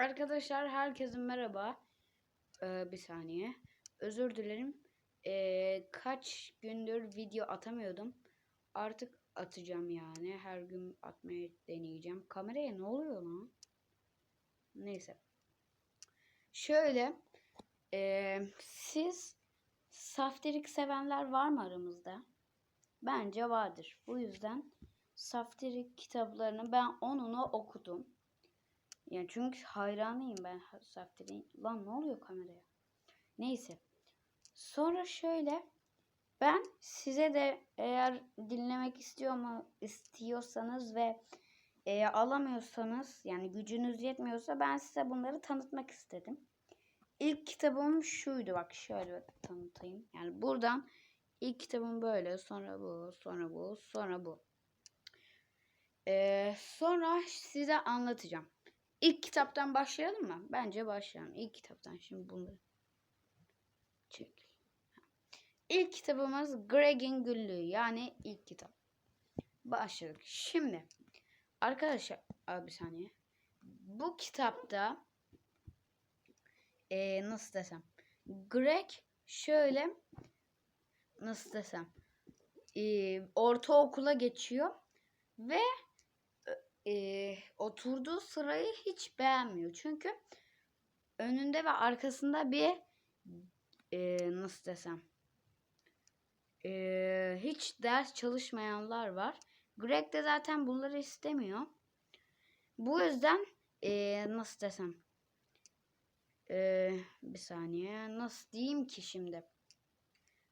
Arkadaşlar herkese merhaba. Ee, bir saniye. Özür dilerim. Ee, kaç gündür video atamıyordum. Artık atacağım yani. Her gün atmaya deneyeceğim. Kameraya ne oluyor lan? Neyse. Şöyle. ee, siz saftirik sevenler var mı aramızda? Bence vardır. Bu yüzden saftirik kitaplarını ben onunu okudum. Yani çünkü hayranıyım ben Saftir'in. Lan ne oluyor kameraya? Neyse. Sonra şöyle ben size de eğer dinlemek istiyor mu istiyorsanız ve e, alamıyorsanız yani gücünüz yetmiyorsa ben size bunları tanıtmak istedim. İlk kitabım şuydu bak şöyle tanıtayım. Yani buradan ilk kitabım böyle sonra bu sonra bu sonra bu. Ee, sonra size anlatacağım. İlk kitaptan başlayalım mı? Bence başlayalım. İlk kitaptan şimdi bunları çek. İlk kitabımız Greg'in Güllüğü yani ilk kitap. Başladık. Şimdi arkadaşlar abi saniye. Bu kitapta ee, nasıl desem Greg şöyle nasıl desem ee, ortaokula geçiyor ve e, oturduğu sırayı hiç beğenmiyor. Çünkü önünde ve arkasında bir e, nasıl desem e, hiç ders çalışmayanlar var. Greg de zaten bunları istemiyor. Bu yüzden e, nasıl desem e, bir saniye nasıl diyeyim ki şimdi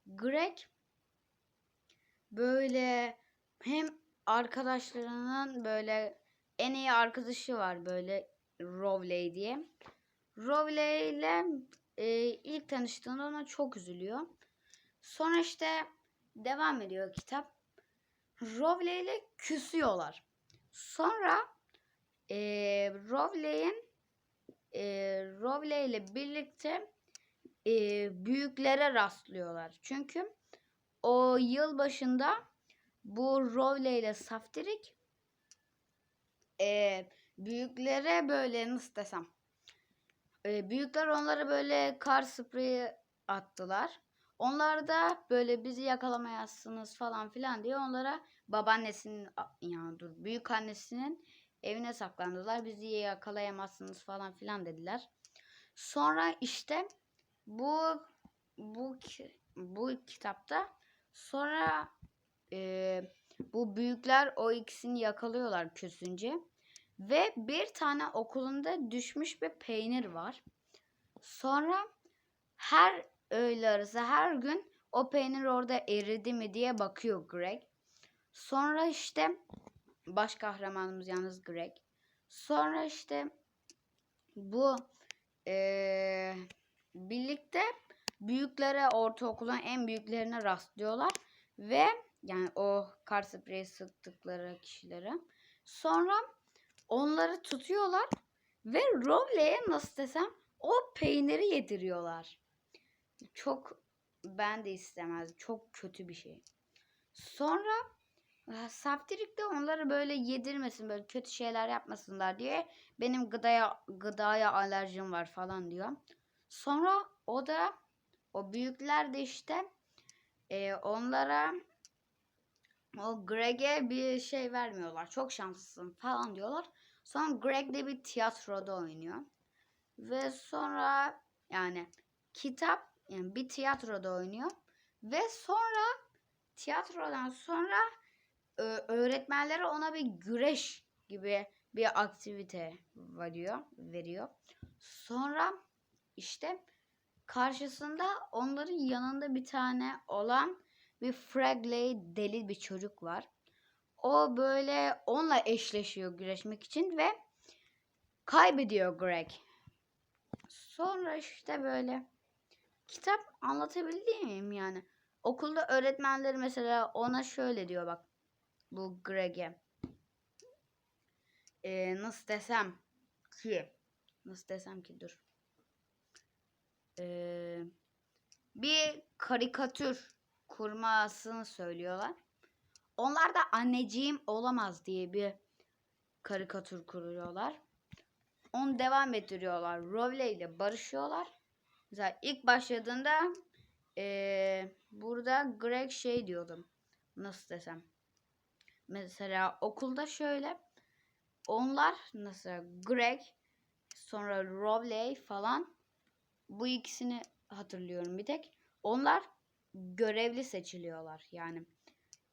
Greg böyle hem arkadaşlarının böyle en iyi arkadaşı var böyle Rowley diye. Rowley ile e, ilk tanıştığında ona çok üzülüyor. Sonra işte devam ediyor kitap. Rowley ile küsüyorlar. Sonra e, Rowley'in e, Rowley ile birlikte e, büyüklere rastlıyorlar. Çünkü o yıl başında bu Rowley ile Saftirik e, büyüklere böyle nasıl desem e, büyükler onlara böyle kar spreyi attılar. Onlar da böyle bizi yakalayamazsınız falan filan diye onlara babaannesinin yani dur büyük annesinin evine saklandılar. Bizi yakalayamazsınız falan filan dediler. Sonra işte bu bu bu kitapta sonra e, bu büyükler o ikisini yakalıyorlar küsünce. Ve bir tane okulunda düşmüş bir peynir var. Sonra her öğle arası her gün o peynir orada eridi mi diye bakıyor Greg. Sonra işte baş kahramanımız yalnız Greg. Sonra işte bu ee, birlikte büyüklere ortaokulun en büyüklerine rastlıyorlar ve yani o kar spreyi sıktıkları kişilere. Sonra onları tutuyorlar ve Rowley'e nasıl desem o peyniri yediriyorlar. Çok ben de istemezdim. Çok kötü bir şey. Sonra e, Saftirik de onları böyle yedirmesin, böyle kötü şeyler yapmasınlar diye benim gıdaya gıdaya alerjim var falan diyor. Sonra o da o büyükler de işte e, onlara o Greg'e bir şey vermiyorlar. Çok şanslısın falan diyorlar. Sonra Greg de bir tiyatroda oynuyor. Ve sonra yani kitap yani bir tiyatroda oynuyor. Ve sonra tiyatrodan sonra öğretmenleri ona bir güreş gibi bir aktivite veriyor, veriyor. Sonra işte karşısında onların yanında bir tane olan bir Fragley deli bir çocuk var. O böyle onunla eşleşiyor güreşmek için ve kaybediyor Greg. Sonra işte böyle kitap anlatabildiğim miyim yani? Okulda öğretmenleri mesela ona şöyle diyor bak bu Greg'e. Ee, nasıl desem ki nasıl desem ki dur. Ee, bir karikatür kurmasını söylüyorlar. Onlar da anneciğim olamaz diye bir karikatür kuruyorlar. onu devam ettiriyorlar. Rowley ile barışıyorlar. Mesela ilk başladığında eee, burada Greg şey diyordum. Nasıl desem. Mesela okulda şöyle onlar mesela Greg sonra Rowley falan bu ikisini hatırlıyorum bir tek. Onlar görevli seçiliyorlar yani.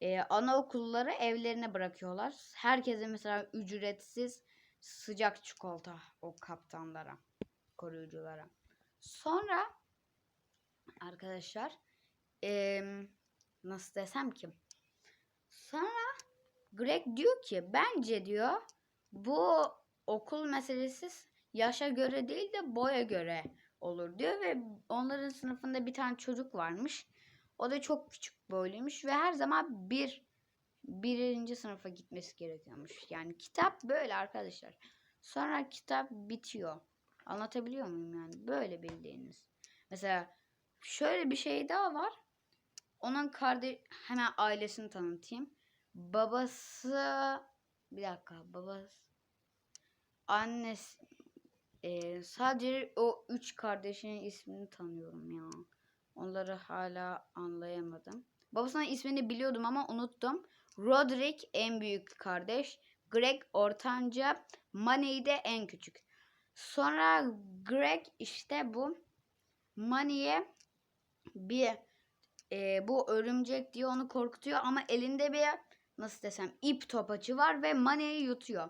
Ee, anaokulları evlerine bırakıyorlar. Herkese mesela ücretsiz sıcak çikolata o kaptanlara, koruyuculara. Sonra arkadaşlar em, nasıl desem ki sonra Greg diyor ki bence diyor bu okul meselesi yaşa göre değil de boya göre olur diyor ve onların sınıfında bir tane çocuk varmış. O da çok küçük boyluymuş ve her zaman bir birinci sınıfa gitmesi gerekiyormuş. Yani kitap böyle arkadaşlar. Sonra kitap bitiyor. Anlatabiliyor muyum yani? Böyle bildiğiniz. Mesela şöyle bir şey daha var. Onun kardeş hemen ailesini tanıtayım. Babası bir dakika babası annesi e, sadece o üç kardeşinin ismini tanıyorum ya. Onları hala anlayamadım. Babasının ismini biliyordum ama unuttum. Roderick en büyük kardeş. Greg ortanca. Manny de en küçük. Sonra Greg işte bu Manny'e bir e, bu örümcek diye onu korkutuyor ama elinde bir nasıl desem ip topacı var ve Manny'yi yutuyor.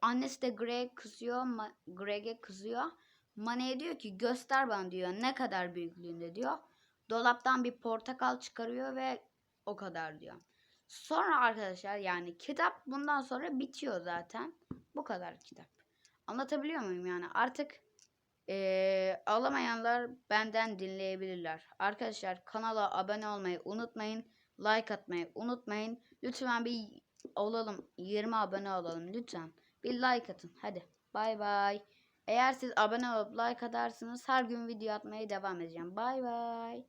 Annesi de Greg kızıyor. Greg'e kızıyor. Manny'e diyor ki göster bana diyor ne kadar büyüklüğünde diyor. Dolaptan bir portakal çıkarıyor ve o kadar diyor. Sonra arkadaşlar yani kitap bundan sonra bitiyor zaten. Bu kadar kitap. Anlatabiliyor muyum yani? Artık eee, alamayanlar benden dinleyebilirler. Arkadaşlar kanala abone olmayı unutmayın. Like atmayı unutmayın. Lütfen bir olalım. 20 abone olalım lütfen. Bir like atın. Hadi. Bay bay. Eğer siz abone olup like atarsınız her gün video atmaya devam edeceğim. Bay bay.